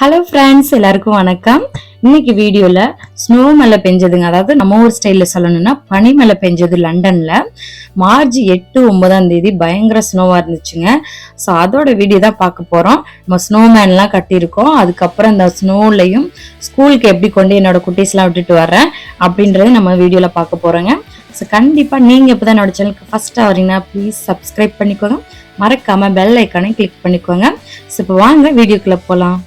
Hello friends எல்லாருக்கும் வணக்கம். இன்னைக்கு வீடியோல ஸ்னோ மழை பெஞ்சதுங்க. அதாவது நம்ம ஊர் ஸ்டைலில் சொல்லணும்னா பனி மழை பெஞ்சது லண்டன்ல. மார்ச் எட்டு ஒன்பதாம் தேதி பயங்கர ஸ்னோவா இருந்துச்சுங்க. ஸோ அதோட வீடியோ தான் பார்க்க போறோம். நம்ம ஸ்னோமேன்லாம் கட்டியிருக்கோம். அதுக்கப்புறம் இந்த ஸ்னோலையும் ஸ்கூலுக்கு எப்படி கொண்டு என்னோட குட்டீஸ்லாம் விட்டுட்டு வர்றேன் அப்படின்றத நம்ம வீடியோல பார்க்க போறோங்க. ஸோ கண்டிப்பாக நீங்கள் இப்போ தான் என்னோட சேனலுக்கு ஃபஸ்ட்டாக வரீங்கன்னா ப்ளீஸ் சப்ஸ்கிரைப் பண்ணிக்கோங்க. மறக்காமல் பெல் ஐக்கானையும் கிளிக் பண்ணிக்கோங்க. ஸோ இப்போ வாங்க வீடியோக்குள்ளே போகலாம்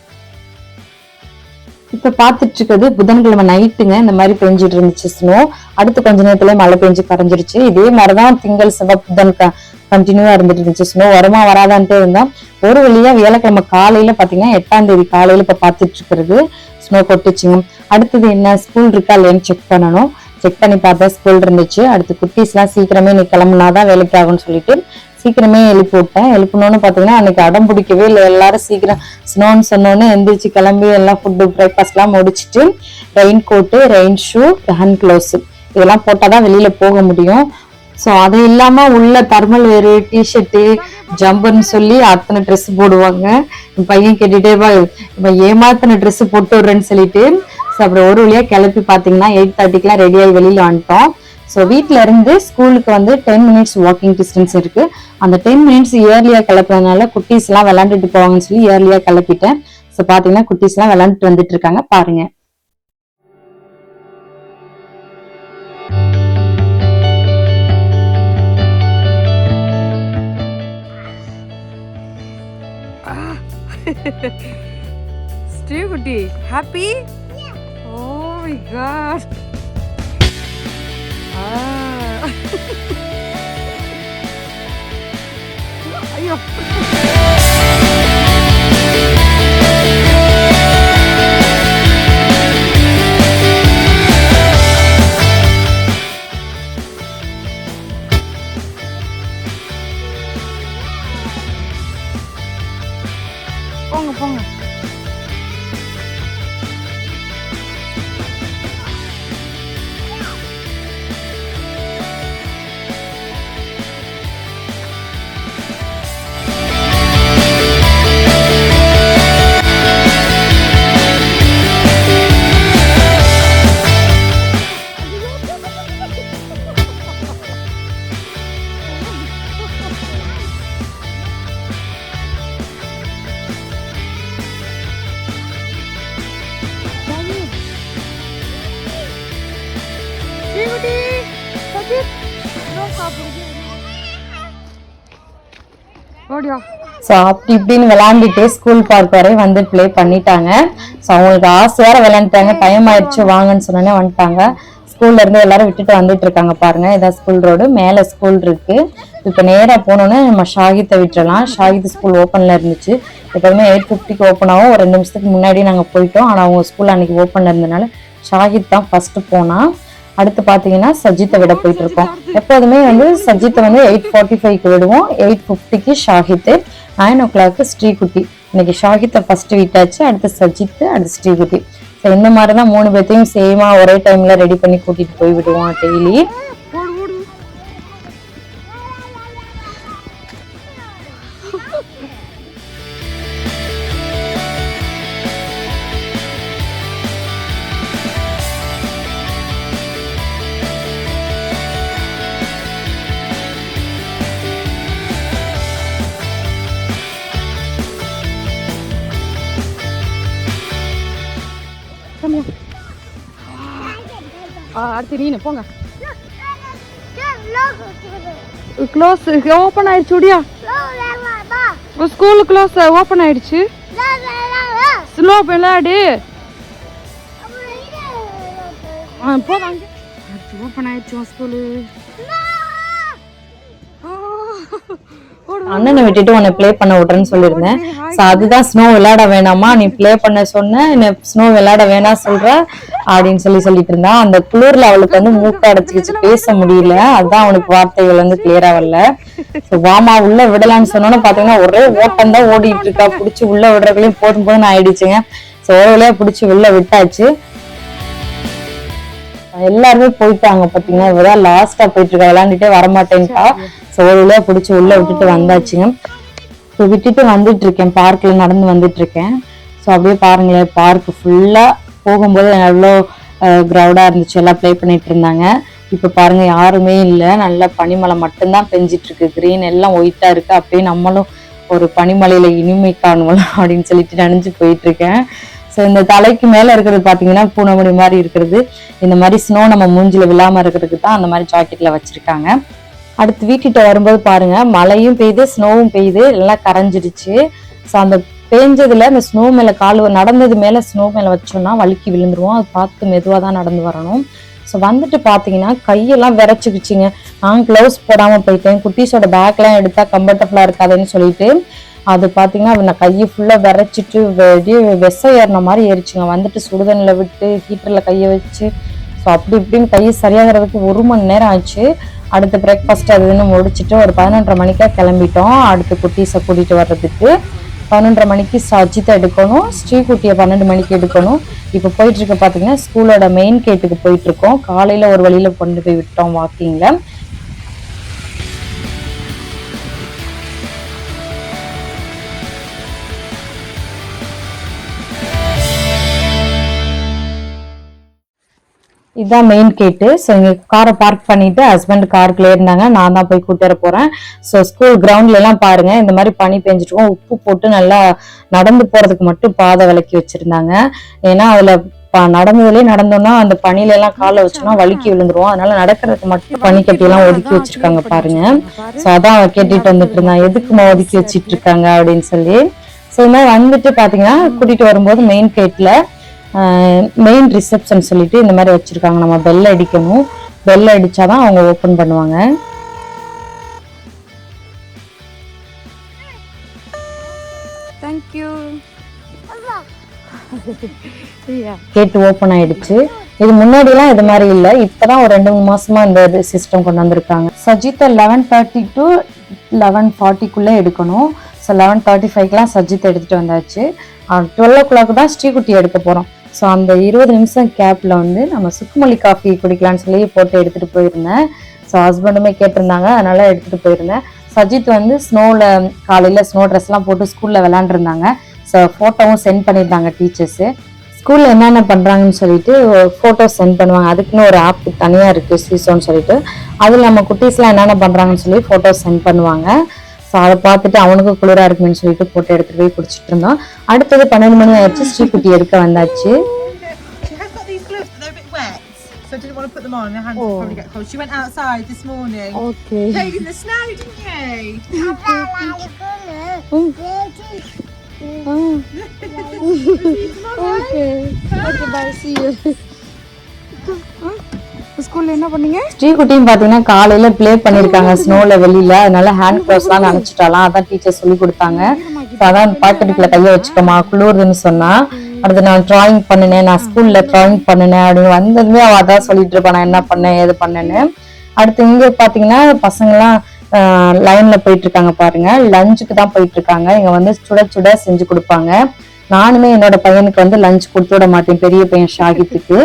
இப்ப பாத்துட்டு இருக்கிறது புதன்கிழமை நைட்டுங்க இந்த மாதிரி பெஞ்சிட்டு இருந்துச்சு ஸ்னோ. அடுத்து கொஞ்ச நேரத்துல மழை பெஞ்சு கரைஞ்சிருச்சு. இதே மாதிரிதான் திங்கள் செவ்வாய் புதன் கண்டினியூவா இருந்துட்டு இருந்துச்சு ஸ்னோ. வருமா வராதான்ட்டே இருந்தா ஒரு வழியா வியாழக்கிழமை காலையில பாத்தீங்கன்னா எட்டாம் தேதி காலையில இப்ப பாத்துட்டு இருக்கிறது ஸ்னோ கொட்டுச்சுங்க. அடுத்தது என்ன ஸ்கூல் இருக்கா இல்லையான்னு செக் பண்ணணும். செக் பண்ணி பார்த்தா ஸ்கூல் இருந்துச்சு. அடுத்து குட்டீஸ் எல்லாம் சீக்கிரமே நீ கிளம்புனாதான் வேலைக்கு ஆகும்னு சொல்லிட்டு சீக்கிரமே எழுப்பி விட்டேன் எழுப்பணும்னு பார்த்தீங்கன்னா அன்னைக்கு அடம் பிடிக்கவே இல்லை. எல்லாரும் சீக்கிரம் ஸ்னோன்னு சொன்னோன்னே எந்திரிச்சு கிளம்பி எல்லாம் ஃபுட்டு பிரேக்ஃபாஸ்ட்லாம் முடிச்சுட்டு முடிச்சிட்டு raincoat rain shoe hand gloves இதெல்லாம் போட்டால் தான் வெளியில் போக முடியும். ஸோ அது இல்லாமல் உள்ள தர்மல் வேறு டிஷர்ட்டு ஜம்பர்னு சொல்லி அத்தனை ட்ரெஸ் போடுவாங்க. என் பையன் கேட்டுகிட்டே வா இப்போ ஏமாத்தின ட்ரெஸ் போட்டு விடுறேன்னு சொல்லிட்டு ஸோ அப்புறம் ஒரு வழியாக கிளப்பி பார்த்தீங்கன்னா எயிட் தேர்ட்டிக்கெலாம் ரெடி ஆகி வந்துட்டோம். ஸோ வீட்ல இருந்து ஸ்கூலுக்கு வந்து டென் மினிட்ஸ் வாக்கிங் டிஸ்டன்ஸ் இருக்கு. அந்த டென் மினிட்ஸ் இயர்லியா கிளப்புறதுனால குட்டீஸ் எல்லாம் விளையாண்டுட்டு போவாங்கன்னு சொல்லி இயர்லியா கிளப்பிட்டேன் ஸோ பாத்தீங்கன்னா குட்டீஸ் எல்லாம் விளையாண்டுட்டு வந்துட்டு இருக்காங்க. பாருங்க. Steve குட்டி happy? Oh my god. Ah. ஐயோ போங்க போங்க ஸோ அப்படி இப்படின்னு விளையாண்டுட்டு ஸ்கூல் பார்க் வரை வந்து ப்ளே பண்ணிட்டாங்க. ஸோ அவங்களுக்கு ஆசையார விளையாண்டுட்டாங்க. டைம் ஆயிடுச்சு வாங்கன்னு சொன்னோன்னே வந்துட்டாங்க. ஸ்கூல்ல இருந்து எல்லாரும் விட்டுட்டு வந்துட்டு இருக்காங்க பாருங்க. இதான் ஸ்கூல் ரோடு மேலே ஸ்கூல் இருக்கு. இப்போ நேராக போனோன்னே நம்ம ஷாகித்தை விட்டுறலாம். ஷாகித் ஸ்கூல் ஓப்பன்ல இருந்துச்சு. எப்பவுமே எயிட் ஃபிஃப்டிக்கு ஓப்பன் ஆகும். ஒரு ரெண்டு நிமிஷத்துக்கு முன்னாடி நாங்கள் போயிட்டோம். ஆனால் அவங்க ஸ்கூல் அன்னைக்கு ஓப்பன்ல இருந்தனால ஷாகித் தான் ஃபர்ஸ்ட் போனா. அடுத்து பார்த்தீங்கன்னா சஜித்தை விட போயிட்டு இருக்கோம். எப்போதுமே வந்து சஜித்தை வந்து எயிட் ஃபார்ட்டி ஃபைவ்க்கு விடுவோம். எயிட் ஃபிஃப்டிக்கு ஷாஹித்து நைன் ஓ கிளாக்கு ஸ்ரீகுட்டி. இன்னைக்கு ஷாகித்தை ஃபர்ஸ்ட் விட்டாச்சு அடுத்து சஜித்து அடுத்து ஸ்ரீகுட்டி. ஸோ இந்த மாதிரி தான் மூணு பேர்த்தையும் சேமா ஒரே டைமில் ரெடி பண்ணி கூட்டிகிட்டு போய் விடுவோம் டெய்லி அடுத்து நீனு போங்க க்ளோஸ் ஓப்பன் ஆயிடுச்சு உடியா ஸ்கூல் க்ளோஸ் ஓப்பன் ஆயிடுச்சு. ஸ்லோ விளையாடு. ஆ போதாங்க ஓப்பன் ஆயிடுச்சு ஸ்கூலு அண்ணனை விட்டுட்டு உன்னை ப்ளே பண்ண விடுறேன்னு சொல்லியிருந்தேன். ஸோ அதுதான் ஸ்னோ விளையாட வேணாமா? நீ ப்ளே பண்ண சொன்ன ஸ்னோ விளையாட வேணாம் சொல்ற அப்படின்னு சொல்லி சொல்லிட்டு இருந்தா. அந்த குளிர்ல அவளுக்கு வந்து மூக்க அடைச்சிக்கிச்சு பேச முடியல. அதுதான் அவனுக்கு வார்த்தைகள் வந்து கிளியரா வரல. ஸோ வாமா உள்ள விடலாம்னு சொன்னோன்னு பாத்தீங்கன்னா ஒரே ஓட்டம் தான் ஓடிட்டு இருக்கா. பிடிச்சி உள்ள விடுறதுலயும் போதும் போதும்னு ஆயிடுச்சுங்க. ஸோ ஒரு வழியா பிடிச்சி உள்ள விட்டாச்சு. எல்லாருமே போயிட்டாங்க பாத்தீங்கன்னா இவதான் லாஸ்டா போயிட்டு இருக்கா விளாண்டுட்டே வரமாட்டேன்ட்டா. ஸோ ஒரு பிடிச்சி உள்ள விட்டுட்டு வந்தாச்சுங்க. இப்போ விட்டுட்டு வந்துட்டு இருக்கேன் பார்க்கில் நடந்து வந்துட்டு இருக்கேன் ஸோ அப்படியே பாருங்களேன். பார்க் ஃபுல்லாக போகும்போது எவ்வளோ க்ரௌடாக இருந்துச்சு. எல்லாம் ப்ளே பண்ணிட்டு இருந்தாங்க. இப்போ பாருங்க யாருமே இல்லை. நல்லா பனிமலை மட்டும்தான் பெஞ்சிட்டு இருக்கு க்ரீன் எல்லாம் ஒயிட்டாக இருக்கு. அப்படியே நம்மளும் ஒரு பனிமலையில இனிமை காணுவோம் அப்படின்னு சொல்லிட்டு நினைஞ்சு போயிட்டு இருக்கேன் ஸோ இந்த தலைக்கு மேலே இருக்கிறது பார்த்தீங்கன்னா பூனைமணி மாதிரி இருக்கிறது. இந்த மாதிரி ஸ்னோ நம்ம மூஞ்சில் விழாமல் இருக்கிறதுக்கு தான் அந்த மாதிரி ஜாக்கெட்டில் வச்சுருக்காங்க. அடுத்து வீட்டுக்கிட்ட வரும்போது பாருங்கள் மழையும் பெய்யுது ஸ்னோவும் பெய்யுது எல்லாம் கரைஞ்சிடுச்சு. ஸோ அந்த பேஞ்சதுல அந்த ஸ்னோ மேலே கால் நடந்தது மேலே ஸ்னோ மேலே வச்சோம்னா வழுக்கி விழுந்துருவோம். அது பார்த்து மெதுவாக தான் நடந்து வரணும். ஸோ வந்துட்டு பார்த்தீங்கன்னா கையெல்லாம் விரைச்சிக்கிச்சிங்க. நான் க்ளவுஸ் போடாமல் போயிட்டேன். குட்டீஸோட பேக்லாம் எடுத்தால் கம்ஃபர்டபுளாக இருக்காதுன்னு சொல்லிட்டு அது பார்த்தீங்கன்னா நான் கையை ஃபுல்லாக விரைச்சிட்டு வெடியே விஷம் ஏறின மாதிரி ஏறிச்சுங்க. வந்துட்டு சுடுதண்ணில் விட்டு ஹீட்டரில் கையை வச்சு. ஸோ அப்படி இப்படின்னு கை சரியாகிறதுக்கு ஒரு மணி நேரம் ஆச்சு. அடுத்து பிரேக்ஃபாஸ்ட் அது இதுன்னு முடிச்சுட்டு ஒரு பதினொன்றரை மணிக்கா கிளம்பிட்டோம். அடுத்து குட்டீஸை கூட்டிகிட்டு வர்றதுக்கு. பன்னெண்டரை மணிக்கு சஜித்தை எடுக்கணும். ஸ்ரீகுட்டியை பன்னெண்டு மணிக்கு எடுக்கணும். இப்போ போயிட்டுருக்க பார்த்தீங்கன்னா ஸ்கூலோட மெயின் கேட்டுக்கு போயிட்டுருக்கோம் காலையில் ஒரு வழியில் கொண்டு போய் விட்டோம் வாக்கிங்கில் இதுதான் மெயின் கேட்டு ஸோ இங்கே காரை பார்க் பண்ணிட்டு ஹஸ்பண்ட் காருக்குள்ளே இருந்தாங்க. நான் தான் போய் கூட்டு வர போறேன். ஸோ ஸ்கூல் கிரவுண்ட்ல எல்லாம் பாருங்க. இந்த மாதிரி பனி பெஞ்சிருக்கும் உப்பு போட்டு நல்லா நடந்து போறதுக்கு மட்டும் பாதை விலக்கி வச்சிருந்தாங்க. ஏன்னா அதுல நடந்ததுலயே நடந்தோம்னா அந்த பனில எல்லாம் காலை வச்சோம்னா வழுக்கி விழுந்துருவோம் அதனால நடக்கிறதுக்கு மட்டும் பனி கட்டி எல்லாம் ஒதுக்கி வச்சிருக்காங்க பாருங்க. ஸோ அதான் கேட்டுட்டு வந்துட்டு இருந்தான் எதுக்குமா ஒதுக்கி வச்சிட்டு இருக்காங்க அப்படின்னு சொல்லி. ஸோ இந்த மாதிரி வந்துட்டு பாத்தீங்கன்னா கூட்டிட்டு வரும்போது மெயின் கேட்ல மெயின் ரிசப்ஷன் சொல்லிட்டு இந்த மாதிரி வச்சிருக்காங்க. நம்ம பெல் அடிக்கணும். பெல் அடிச்சாதான் அவங்க ஓபன் பண்ணுவாங்க. தேங்க்யூ கேட் ஓப்பன் ஆயிடுச்சு. இது முன்னாடி எல்லாம் இது மாதிரி இல்ல. இப்பதான் ஒரு ரெண்டு மூணு மாசமா இந்த சிஸ்டம் கொண்டு வந்திருக்காங்க. சஜித்தை லெவன் தேர்ட்டி டு லெவன் ஃபார்ட்டிக்குள்ள எடுக்கணும். ஸோ லெவன் தேர்ட்டி ஃபைவ்க்கெலாம் சஜித்தை எடுத்துட்டு வந்தாச்சு. டுவெல் ஓ கிளாக் தான் ஸ்ரீகுட்டி எடுக்க போறோம். ஸோ அந்த இருபது நிமிஷம் கேப்பில் வந்து நம்ம சுக்குமல்லி காஃபி குடிக்கலான்னு சொல்லி போட்டு எடுத்துகிட்டு போயிருந்தேன். ஸோ ஹஸ்பண்டுமே கேட்டிருந்தாங்க. அதனால் எடுத்துகிட்டு போயிருந்தேன். சஜித் வந்து ஸ்னோவில் காலையில் ஸ்னோ ட்ரெஸ்லாம் போட்டு ஸ்கூலில் விளாண்டுருந்தாங்க ஸோ ஃபோட்டோவும் சென்ட் பண்ணியிருந்தாங்க டீச்சர்ஸு ஸ்கூலில் என்னென்ன பண்ணுறாங்கன்னு சொல்லிட்டு ஃபோட்டோஸ் சென்ட் பண்ணுவாங்க. அதுக்குன்னு ஒரு ஆப் தனியாக இருக்குது ஸ்வீசோன்னு சொல்லிட்டு. அதில் நம்ம குட்டீஸ்லாம் என்னென்ன பண்ணுறாங்கன்னு சொல்லி ஃபோட்டோஸ் சென்ட் பண்ணுவாங்க. ஸோ அதை பார்த்துட்டு அவனுக்கு குளிராக இருக்குன்னு சொல்லிட்டு ஃபோட்டோ எடுத்துகிட்டு போய் பிடிச்சிட்டு இருந்தோம் அடுத்தது பன்னெண்டு மணி ஆயிடுச்சு ஸ்ரீகுட்டி எடுக்க வந்தாச்சு She has got these gloves, but they're a bit wet, so I didn't want to put them on. Her hands will probably get cold. She went outside this morning. Okay Played in the snow, didn't you? Okay okay bye see you ஸ்கூல்ல என்ன பண்ணீங்க? ஸ்ரீகுட்டியும் பார்த்தீங்கன்னா காலையில play பண்ணியிருக்காங்க ஸ்னோல வெளியில. அதனால hand க்ளவுஸ்லாம் நினைச்சிட்டாலாம். அதான் teacher சொல்லி கொடுத்தாங்க. அதான் பாக்கெட்டுக்குள்ள கையை வச்சுக்கோமா குளிருதுன்னு சொன்னா. அடுத்து நான் டிராயிங் பண்ணினேன். நான் ஸ்கூல்ல டிராயிங் பண்ணினேன். அப்படின்னு வந்ததுமே அவ அதான் சொல்லிட்டு இருப்பா. நான் என்ன பண்ணேன் ஏது பண்ணேன்னு. அடுத்து இங்க பாத்தீங்கன்னா பசங்கலாம் லைன்ல போயிட்டு இருக்காங்க பாருங்க. லஞ்சுக்கு தான் போயிட்டு இருக்காங்க இங்க வந்து சுட சுட செஞ்சு கொடுப்பாங்க. நானுமே என்னோட பையனுக்கு வந்து லஞ்ச் கொடுத்து விட மாட்டேன். பெரிய பையன் ஷாகித்துக்கு.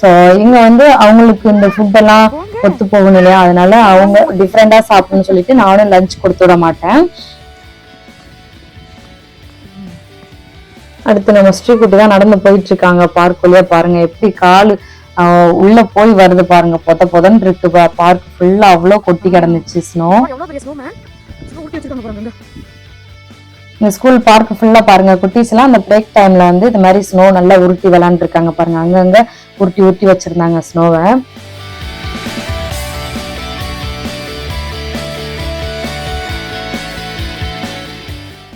ஸோ இங்க வந்து அவங்களுக்கு இந்த ஃபுட் எல்லாம் ஒத்து போகணும் இல்லையா? அதனால அவங்க டிஃப்ரெண்டா சாப்பிடணும்னு சொல்லிட்டு நானும் லஞ்ச் கொடுத்து விட மாட்டேன். அடுத்து நம்ம ஸ்ரீகுட்டி தான் நடந்து போயிட்டு இருக்காங்க. பார்க் வழியா பாருங்க. எப்படி காலு உள்ள போய் வருது பாருங்க. பொத பொதன்னு இருக்கு. பார்க் ஃபுல்லா அவ்வளோ கொட்டி கிடந்துச்சு ஸ்னோ இந்த ஸ்கூல் பார்க் ஃபுல்லா பாருங்க. குட்டீஸ் எல்லாம் அந்த பிரேக் டைம்ல வந்து இந்த மாதிரி ஸ்னோ நல்லா உருட்டி விளாண்டு இருக்காங்க பாருங்க. அங்கங்க உருட்டி உருட்டி வச்சிருந்தாங்க ஸ்னோவை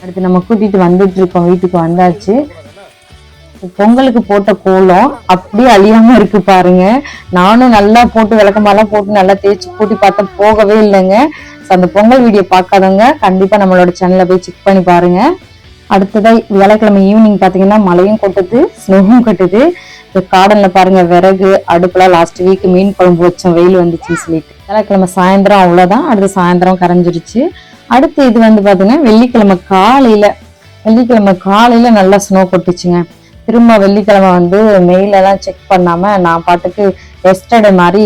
அடுத்து நம்ம கூட்டிட்டு வந்துட்டு இருக்கோம் வீட்டுக்கு வந்தாச்சு. பொங்கலுக்கு போட்ட கோலம் அப்படியே அழியாம இருக்கு பாருங்க. நானும் நல்லா போட்டு விளக்கமாலாம் போட்டு நல்லா தேய்ச்சி கூட்டி பார்த்தா போகவே இல்லைங்க. ஸோ அந்த பொங்கல் வீடியோ பார்க்காதவங்க கண்டிப்பா நம்மளோட சேனல்ல போய் செக் பண்ணி பாருங்க. அடுத்ததா வியாழக்கிழமை ஈவினிங் பாத்தீங்கன்னா மழையும் கொட்டுது ஸ்னோவும் கொட்டுது. இந்த கார்டன்ல பாருங்க விறகு அடுப்புல லாஸ்ட் வீக் மீன் குழம்பு வச்சோம் வெயில் வந்துச்சுன்னு சொல்லிட்டு. வியாழக்கிழமை சாயந்தரம் அவ்வளோதான் அடுத்து சாயந்தரம் கரைஞ்சிருச்சு. அடுத்து இது வந்து பார்த்தீங்கன்னா வெள்ளிக்கிழமை காலையில வெள்ளிக்கிழமை காலையில நல்லா ஸ்னோ கொட்டுச்சுங்க. திரும்ப வெள்ளிக்கிழமை வந்து மெயிலெல்லாம் செக் பண்ணாம நான் பாட்டுக்கு எஸ்டர்டே மாதிரி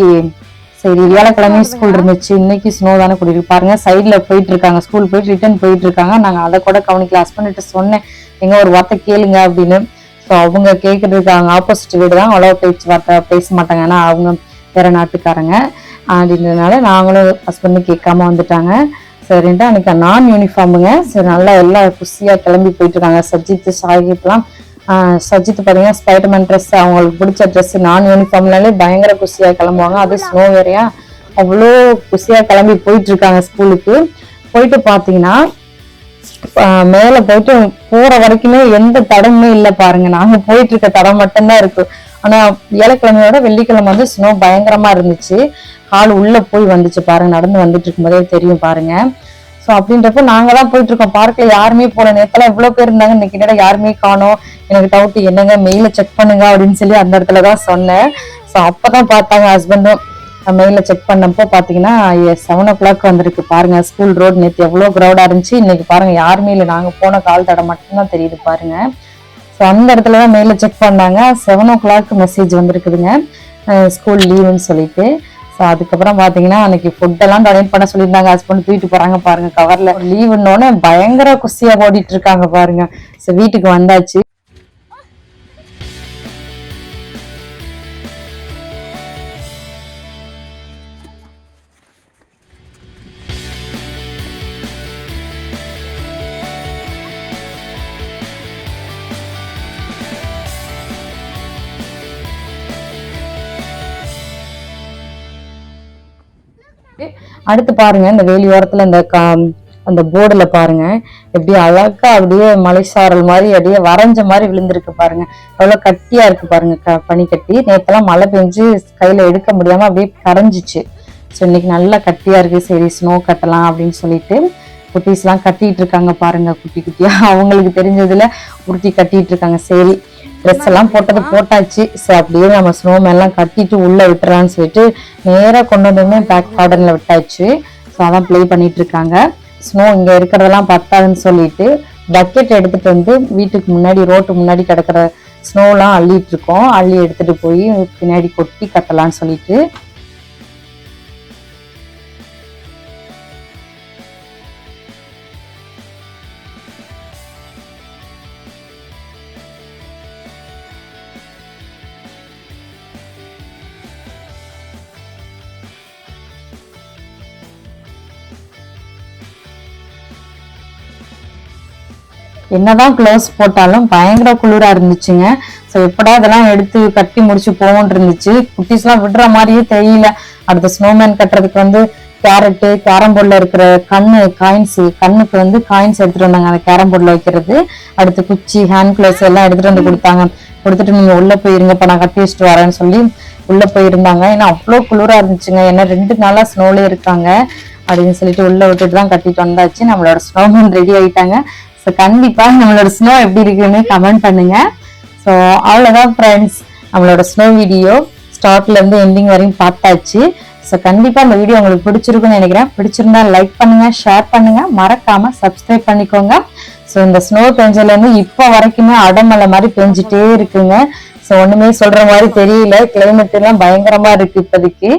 சரி வியாழக்கிழமையும் ஸ்கூல் இருந்துச்சு. இன்னைக்கு ஸ்னோ தானே கூட்டிட்டு பாருங்க சைட்ல போயிட்டு இருக்காங்க ஸ்கூல் போயிட்டு ரிட்டர்ன் போயிட்டு இருக்காங்க நாங்க அதை கூட கவனிக்கல. ஹஸ்பண்ட்ட சொன்னேன். எங்க ஒரு வார்த்தை கேளுங்க அப்படின்னு. ஸோ அவங்க கேட்கறதுக்கு அவங்க ஆப்போசிட் வீடு தான். அவ்வளோ பேச்சு வார்த்தை பேச மாட்டாங்க. ஏன்னா அவங்க வேற நாட்டுக்காரங்க. அப்படின்றதுனால நாங்களும் ஹஸ்பண்ட் கேட்காம வந்துட்டாங்க. சரின்ட்டு அன்னைக்கு நான் யூனிஃபார்முங்க சரி நல்லா எல்லாம் குஷியா கிளம்பி போயிட்டு இருக்காங்க சஜித் சாகித்லாம் சஜித் பார்த்தீங்கன்னா ஸ்பைடர்மேன் ட்ரெஸ் அவங்களுக்கு பிடிச்ச ட்ரெஸ் நான் யூனிஃபார்ம்னாலே பயங்கர குஷியாக கிளம்புவாங்க. அது ஸ்னோ வேறையா அவ்வளோ குஷியா கிளம்பி போயிட்டு இருக்காங்க ஸ்கூலுக்கு. போயிட்டு பார்த்தீங்கன்னா மேலே போயிட்டு போகிற வரைக்குமே எந்த தடமுமே இல்லை பாருங்க. நாங்கள் போயிட்டு இருக்க தடம் மட்டும்தான் இருக்கு. ஆனால் வியாழக்கிழமையோட வெள்ளிக்கிழமை வந்து ஸ்னோ பயங்கரமாக இருந்துச்சு. கால் உள்ளே போய் வந்துச்சு பாருங்க. நடந்து வந்துட்டு இருக்கும்போதே தெரியும் பாருங்க. ஸோ அப்படின்றப்ப நாங்க தான் போயிட்டு இருக்கோம் பார்க்ல யாருமே போல. நேரத்தில் எவ்வளோ பேர் இருந்தாங்க. இன்னைக்கு என்னடா யாருமே காணோம். எனக்கு டவுட் என்னங்க மெயில செக் பண்ணுங்க அப்படின்னு சொல்லி அந்த இடத்துல தான் சொன்னேன். சோ அப்பதான் பார்த்தாங்க ஹஸ்பண்டும் மெயில செக் பண்ணப்போ பாத்தீங்கன்னா செவன் ஓ கிளாக் வந்திருக்கு. பாருங்க ஸ்கூல் ரோடு நேற்று எவ்வளோ க்ரௌடாக இருந்துச்சு. இன்னைக்கு பாருங்க யாருமே இல்லை. நாங்க போன கால் தடை மட்டும்தான் தெரியுது பாருங்க. ஸோ அந்த இடத்துல தான் மெயில செக் பண்ணாங்க. செவன் ஓ கிளாக் மெசேஜ் வந்திருக்குதுங்க ஸ்கூல் லீவுன்னு சொல்லிட்டு. ஸோ அதுக்கப்புறம் பாத்தீங்கன்னா அன்னைக்கு ஃபுட்டெல்லாம் டொனேட் பண்ண சொல்லியிருந்தாங்க. ஹஸ்பண்ட் தூக்கிட்டு போறாங்க பாருங்க கவர்ல லீவுன்னொன்னே பயங்கர குசியா ஓடிட்டு இருக்காங்க பாருங்க. ஸோ வீட்டுக்கு வந்தாச்சு. அடுத்து பாருங்க இந்த வேலி ஓரத்துல இந்த கா- அந்த போர்டில் பாருங்க. எப்படி அழகா அப்படியே மலைசாரல் மாதிரி அப்படியே வரைஞ்ச மாதிரி விழுந்திருக்கு பாருங்க. எவ்வளோ கட்டியா இருக்கு பாருங்க க- பனி கட்டி மழை பெஞ்சு கையில எடுக்க முடியாம அப்படியே கரைஞ்சிச்சு. ஸோ இன்னைக்கு நல்லா கட்டியா இருக்கு சரி ஸ்னோ கட்டலாம் அப்படின்னு சொல்லிட்டு குட்டீஸ்லாம் கட்டிட்டு இருக்காங்க பாருங்க குட்டி குட்டியா. அவங்களுக்கு தெரிஞ்சதுல உருட்டி கட்டிட்டு இருக்காங்க. சரி ட்ரெஸ் எல்லாம் போட்டது போட்டாச்சு. சரி அப்படியே நம்ம ஸ்னோமேன்லாம் கட்டிட்டு உள்ளே விட்டுறான்னு சொல்லிட்டு நேராக கொண்டு வந்தோமே பேக் கார்டனில் விட்டாச்சு. ஸோ அதான் ப்ளே பண்ணிட்டு இருக்காங்க. ஸ்னோ இங்கே இருக்கிறதெல்லாம் பத்தாதுன்னு சொல்லிட்டு பக்கெட் எடுத்துட்டு வந்து வீட்டுக்கு முன்னாடி ரோட்டு முன்னாடி கிடக்கிற ஸ்னோலாம் அள்ளிட்டு இருக்கோம். அள்ளி எடுத்துட்டு போய் பின்னாடி கொட்டி கட்டலாம்னு சொல்லிட்டு என்னதான் க்ளோஸ் போட்டாலும் பயங்கர குளிரா இருந்துச்சுங்க. ஸோ எப்படா இதெல்லாம் எடுத்து கட்டி முடிச்சு போவோம்னு இருந்துச்சு. குட்டீஸ்லாம் விடுற மாதிரியே தெரியல. அடுத்த ஸ்னோமேன் கட்டுறதுக்கு வந்து கேரட்டு கேரம்போர்டில் இருக்கிற கண்ணு காயின்ஸு கண்ணுக்கு வந்து காயின்ஸ் எடுத்துட்டு வந்தாங்க. அந்த கேரம்போர்டில் வைக்கிறது. அடுத்து குச்சி ஹேண்ட் கிளவுஸ் எல்லாம் எடுத்துட்டு வந்து கொடுத்தாங்க. கொடுத்துட்டு நீங்க உள்ள போயிருங்கப்பா நான் கட்டி வச்சுட்டு வரேன்னு சொல்லி உள்ள போயிருந்தாங்க. ஏன்னா அவ்வளோ குளிரா இருந்துச்சுங்க. ஏன்னா ரெண்டு நாளா ஸ்னோலே இருக்காங்க அப்படின்னு சொல்லிட்டு உள்ள விட்டுட்டு தான் கட்டிட்டு வந்தாச்சு. நம்மளோட ஸ்னோமேன் ரெடி ஆயிட்டாங்க. ஸோ கண்டிப்பாக நம்மளோட ஸ்னோ எப்படி இருக்குன்னு கமெண்ட் பண்ணுங்க. ஸோ அவ்வளோதான் ஃப்ரெண்ட்ஸ் நம்மளோட ஸ்னோ வீடியோ ஸ்டார்ட்லேருந்து எண்டிங் வரையும் பார்த்தாச்சு. ஸோ கண்டிப்பாக இந்த வீடியோ உங்களுக்கு பிடிச்சிருக்குன்னு நினைக்கிறேன். பிடிச்சிருந்தா லைக் பண்ணுங்க ஷேர் பண்ணுங்க. மறக்காம சப்ஸ்கிரைப் பண்ணிக்கோங்க. ஸோ இந்த ஸ்னோ பெஞ்சலேருந்து இப்போ வரைக்குமே அடமலை மாதிரி பெஞ்சிட்டே இருக்குங்க. ஸோ ஒன்றுமே சொல்கிற மாதிரி தெரியல. கிளைமேட் எல்லாம் பயங்கரமாக இருக்குது இப்போதைக்கு.